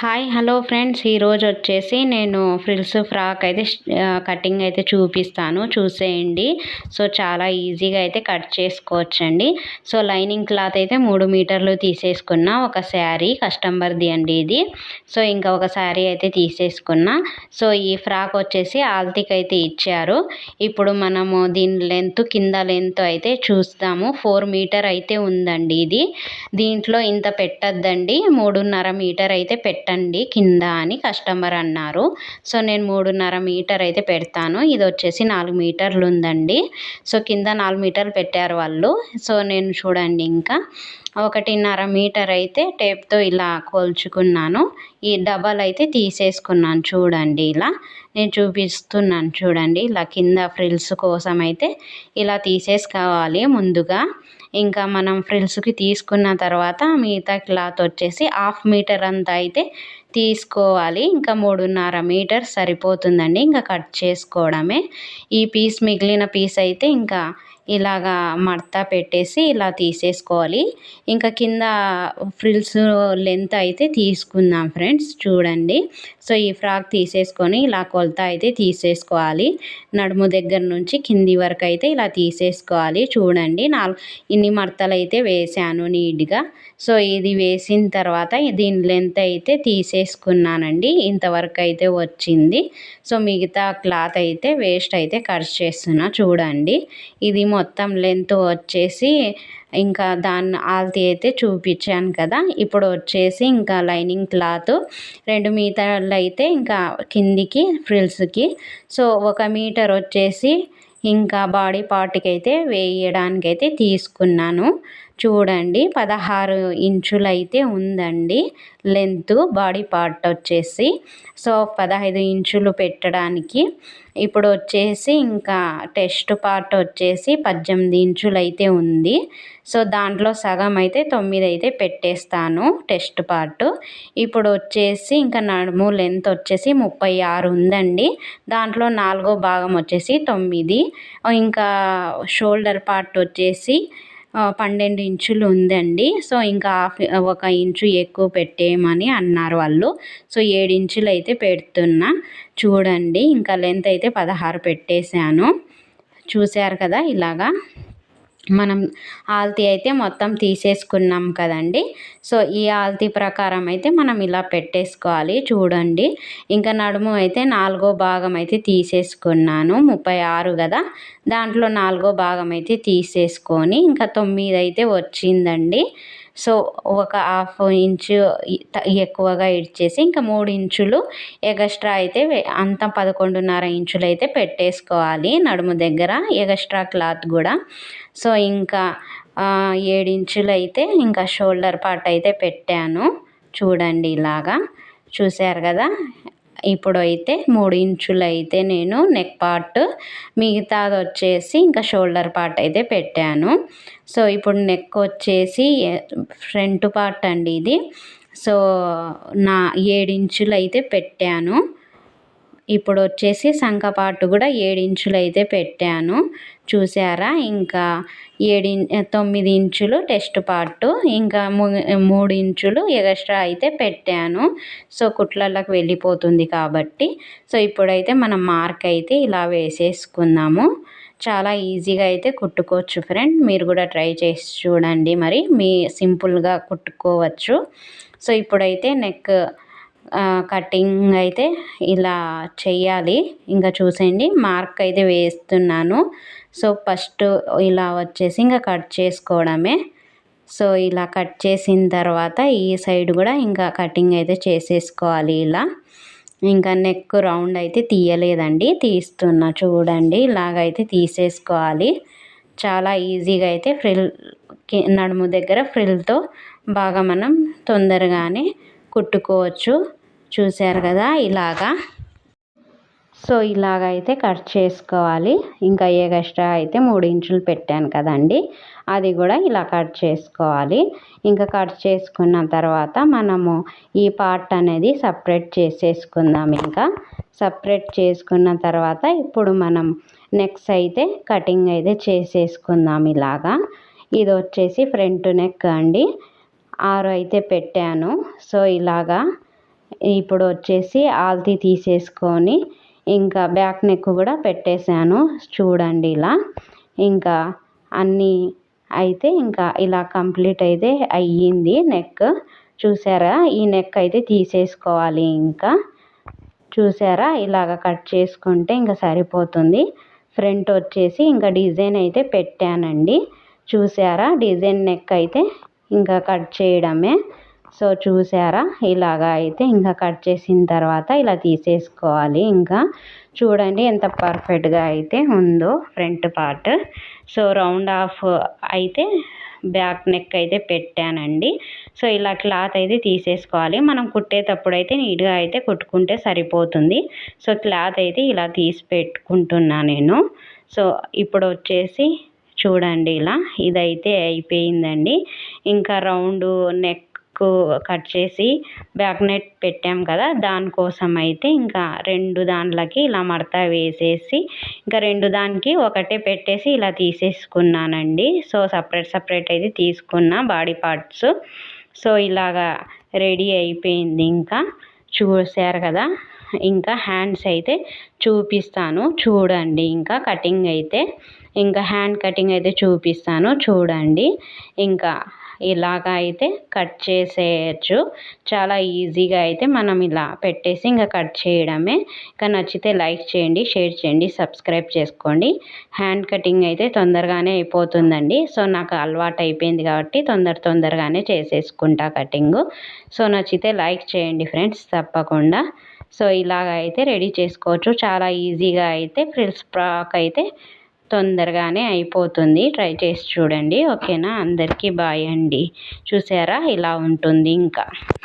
Hi hello friends ఈరోజు వచ్చేసి నేను ఫ్రిల్స్ ఫ్రాక్ అయితే కటింగ్ అయితే చూపిస్తాను. చూసేయండి. సో చాలా ఈజీగా అయితే కట్ చేసుకోవచ్చండి. సో లైనింగ్ క్లాత్ అయితే మూడు మీటర్లు తీసేసుకున్న. ఒక శారీ కస్టమర్ది అండి ఇది. సో ఇంకా ఒక శారీ అయితే తీసేసుకున్న. సో ఈ ఫ్రాక్ వచ్చేసి ఆల్తీకి అయితే ఇచ్చారు. ఇప్పుడు మనము దీని లెంత్ కింద లెంత్ అయితే చూస్తాము. ఫోర్ మీటర్ అయితే ఉందండి ఇది. దీంట్లో ఇంత పెట్టద్దండి. మూడున్నర మీటర్ అయితే పెట్ట పెట్టండి కింద అని కస్టమర్ అన్నారు. సో నేను మూడున్నర మీటర్ అయితే పెడతాను. ఇది వచ్చేసి నాలుగు మీటర్లు ఉందండి. సో కింద నాలుగు మీటర్లు పెట్టారు వాళ్ళు. సో నేను చూడండి ఇంకా. ఒకటిన్నర మీటర్ అయితే టేప్తో ఇలా కోల్చుకున్నాను. ఈ డబల్ అయితే తీసేసుకున్నాను చూడండి ఇలా. నేను చూపిస్తున్నాను చూడండి ఇలా కింద ఫ్రిల్స్ కోసం అయితే ఇలా తీసేసుకోవాలి ముందుగా. ఇంకా మనం ఫ్రిల్స్కి తీసుకున్న తర్వాత మిగతా క్లాత్ వచ్చేసి హాఫ్ మీటర్ అంతా అయితే తీసుకోవాలి. ఇంకా మూడున్నర మీటర్ సరిపోతుందండి. ఇంకా కట్ చేసుకోవడమే. ఈ పీస్ మిగిలిన పీస్ అయితే ఇంకా ఇలాగా మడత పెట్టేసి ఇలా తీసేసుకోవాలి. ఇంకా కింద ఫ్రిల్స్ లెంత్ అయితే తీసుకుందాం ఫ్రెండ్స్ చూడండి. సో ఈ ఫ్రాక్ తీసేసుకొని ఇలా కొలత అయితే తీసేసుకోవాలి. నడుము దగ్గర నుంచి కింది వరకు అయితే ఇలా తీసేసుకోవాలి. చూడండి నాలుగు ఇన్ని మడతలు అయితే వేసాను నీట్గా. సో ఇది వేసిన తర్వాత దీని లెంత్ అయితే తీసేసుకున్నానండి. ఇంతవరకు అయితే వచ్చింది. సో మిగతా క్లాత్ అయితే వేస్ట్ అయితే కట్ చేస్తున్నా చూడండి. ఇది మొత్తం లెంత్ వచ్చేసి ఇంకా దాన్ని ఆల్తీ అయితే చూపించాను కదా. ఇప్పుడు వచ్చేసి ఇంకా లైనింగ్ క్లాత్ రెండు మీటర్లు అయితే ఇంకా కిందికి ఫ్రిల్స్కి సో ఒక మీటర్ వచ్చేసి ఇంకా బాడీ పార్ట్కి అయితే వేయడానికైతే తీసుకున్నాను. చూడండి పదహారు ఇంచులు అయితే ఉందండి. లెంత్ బాడీ పార్ట్ వచ్చేసి. సో పదహైదు ఇంచులు పెట్టడానికి. ఇప్పుడు వచ్చేసి ఇంకా టెస్ట్ పార్ట్ వచ్చేసి పద్దెనిమిది ఇంచులు అయితే ఉంది. సో దాంట్లో సగం అయితే తొమ్మిది అయితే పెట్టేస్తాను టెస్ట్ పార్ట్. ఇప్పుడు వచ్చేసి ఇంకా నడుము లెంత్ వచ్చేసి ముప్పై ఆరు ఉందండి. దాంట్లో నాలుగో భాగం వచ్చేసి తొమ్మిది. ఇంకా షోల్డర్ పార్ట్ వచ్చేసి పన్నెండు ఇంచులు ఉందండి. సో ఇంకా హాఫ్ ఒక ఇంచు ఎక్కువ పెట్టేయమని అన్నారు వాళ్ళు. సో ఏడు ఇంచులు అయితే పెడుతున్నా. చూడండి ఇంకా లెంత్ అయితే పదహారు పెట్టేశాను. చూశారు కదా ఇలాగా? మనం ఆల్తీ అయితే మొత్తం తీసేసుకున్నాం కదండి. సో ఈ ఆల్తీ ప్రకారం అయితే మనం ఇలా పెట్టేసుకోవాలి. చూడండి. ఇంకా నడుము అయితే నాలుగో భాగం అయితే తీసేసుకున్నాను. ముప్పై ఆరు కదా. దాంట్లో నాలుగో భాగం అయితే తీసేసుకొని ఇంకా తొమ్మిది అయితే వచ్చిందండి. సో ఒక హాఫ్ ఇంచు ఎక్కువగా ఇచ్చేసి ఇంకా మూడు ఇంచులు ఎగస్ట్రా అయితే అంత పదకొండున్నర ఇంచులు అయితే పెట్టేసుకోవాలి నడుము దగ్గర ఎగస్ట్రా క్లాత్ కూడా. సో ఇంకా ఏడించులు అయితే ఇంకా షోల్డర్ పార్ట్ అయితే పెట్టాను. చూడండి ఇలాగా. చూశారు కదా? ఇప్పుడు అయితే మూడు ఇంచులు అయితే నేను నెక్ పార్ట్ మిగతాది వచ్చేసి ఇంకా షోల్డర్ పార్ట్ అయితే పెట్టాను. సో ఇప్పుడు నెక్ వచ్చేసి ఫ్రంట్ పార్ట్ అండి ఇది. సో నా ఏడించులు అయితే పెట్టాను. ఇప్పుడు వచ్చేసి సంఖ పార్ట్ కూడా ఏడించులు అయితే పెట్టాను. చూసారా? ఇంకా ఏడి తొమ్మిది ఇంచులు టెస్ట్ పార్ట్ ఇంకా మూడు ఇంచులు ఎగస్ట్రా అయితే పెట్టాను. సో కుట్లలోకి వెళ్ళిపోతుంది కాబట్టి. సో ఇప్పుడైతే మనం మార్క్ అయితే ఇలా వేసేసుకుందాము. చాలా ఈజీగా అయితే కుట్టుకోవచ్చు ఫ్రెండ్. మీరు కూడా ట్రై చేసి చూడండి మరి. మీ సింపుల్గా కుట్టుకోవచ్చు. సో ఇప్పుడైతే నెక్ కటింగ్ అయితే ఇలా చేయాలి. ఇంకా చూసేయండి. మార్క్ అయితే వేస్తున్నాను. సో ఫస్ట్ ఇలా వచ్చేసి ఇంకా కట్ చేసుకోవడమే. సో ఇలా కట్ చేసిన తర్వాత ఈ సైడ్ కూడా ఇంకా కటింగ్ అయితే చేసేసుకోవాలి ఇలా. ఇంకా నెక్ రౌండ్ అయితే తీయలేదండి తీస్తున్నా చూడండి. ఇలాగైతే తీసేసుకోవాలి. చాలా ఈజీగా అయితే ఫ్రిల్ నడుము దగ్గర ఫ్రిల్తో బాగా మనం తొందరగానే కుట్టుకోవచ్చు. చూశారు కదా ఇలాగా. సో ఇలాగైతే కట్ చేసుకోవాలి. ఇంకా ఎగస్ట్రా అయితే మూడు ఇంచులు పెట్టాను కదండి అది కూడా ఇలా కట్ చేసుకోవాలి. ఇంకా కట్ చేసుకున్న తర్వాత మనము ఈ పార్ట్ అనేది సపరేట్ చేసేసుకుందాం ఇంకా. సపరేట్ చేసుకున్న తర్వాత ఇప్పుడు మనం నెక్స్ అయితే కటింగ్ అయితే చేసేసుకుందాం ఇలాగా. ఇది వచ్చేసి ఫ్రంట్ నెక్ అండి. ఆరు అయితే పెట్టాను. సో ఇలాగా ఇప్పుడు వచ్చేసి ఆల్తీ తీసేసుకొని ఇంకా బ్యాక్ నెక్ కూడా పెట్టేశాను. చూడండి ఇలా. ఇంకా అన్నీ అయితే ఇంకా ఇలా కంప్లీట్ అయితే అయ్యింది నెక్. చూసారా? ఈ నెక్ అయితే తీసేసుకోవాలి ఇంకా. చూసారా? ఇలాగ కట్ చేసుకుంటే ఇంకా సరిపోతుంది. ఫ్రంట్ వచ్చేసి ఇంకా డిజైన్ అయితే పెట్టానండి. చూసారా? డిజైన్ నెక్ అయితే ఇంకా కట్ చేయడమే. సో చూసారా? ఇలాగా అయితే ఇంకా కట్ చేసిన తర్వాత ఇలా తీసేసుకోవాలి. ఇంకా చూడండి ఎంత పర్ఫెక్ట్గా అయితే ఉందో front part. So round off అయితే బ్యాక్ నెక్ అయితే పెట్టానండి. సో ఇలా క్లాత్ అయితే తీసేసుకోవాలి. మనం కుట్టేటప్పుడు అయితే నీట్గా అయితే కుట్టుకుంటే సరిపోతుంది. సో క్లాత్ అయితే ఇలా తీసి పెట్టుకుంటున్నా నేను. సో ఇప్పుడు వచ్చేసి చూడండి ఇలా ఇదైతే అయిపోయిందండి. ఇంకా రౌండ్ నెక్ నెక్ కట్ చేసి బ్యాక్ నెట్ పెట్టాం కదా దానికోసం అయితే ఇంకా రెండు దాంట్లకి ఇలా మడత వేసేసి ఇంకా రెండు దానికి ఒకటే పెట్టేసి ఇలా తీసేసుకున్నానండి. సో సపరేట్ సపరేట్ అయితే తీసుకున్నా బాడీ పార్ట్స్. సో ఇలాగా రెడీ అయిపోయింది ఇంకా. చూసారు కదా ఇంకా హ్యాండ్స్ అయితే చూపిస్తాను. చూడండి ఇంకా కటింగ్ అయితే ఇంకా హ్యాండ్ కటింగ్ అయితే చూపిస్తాను. చూడండి ఇంకా ఇలాగ అయితే కట్ చేసేయచ్చు. చాలా ఈజీగా అయితే మనం ఇలా పెట్టేసి ఇంకా కట్ చేయడమే. ఇంకా నచ్చితే లైక్ చేయండి షేర్ చేయండి సబ్స్క్రైబ్ చేసుకోండి. హ్యాండ్ కటింగ్ అయితే తొందరగానే అయిపోతుందండి. సో నాకు అలవాటు అయిపోయింది కాబట్టి తొందర తొందరగానే చేసేసుకుంటా కటింగు. సో నచ్చితే లైక్ చేయండి ఫ్రెండ్స్ తప్పకుండా. సో ఇలాగ అయితే రెడీ చేసుకోవచ్చు. చాలా ఈజీగా అయితే ఫ్రిల్స్ ఫ్రాక్ అయితే తొందరగానే అయిపోతుంది. ట్రై చేసి చూడండి. ఓకేనా అందరికీ బాయ్ అండి. చూసారా? ఇలా ఉంటుంది ఇంకా.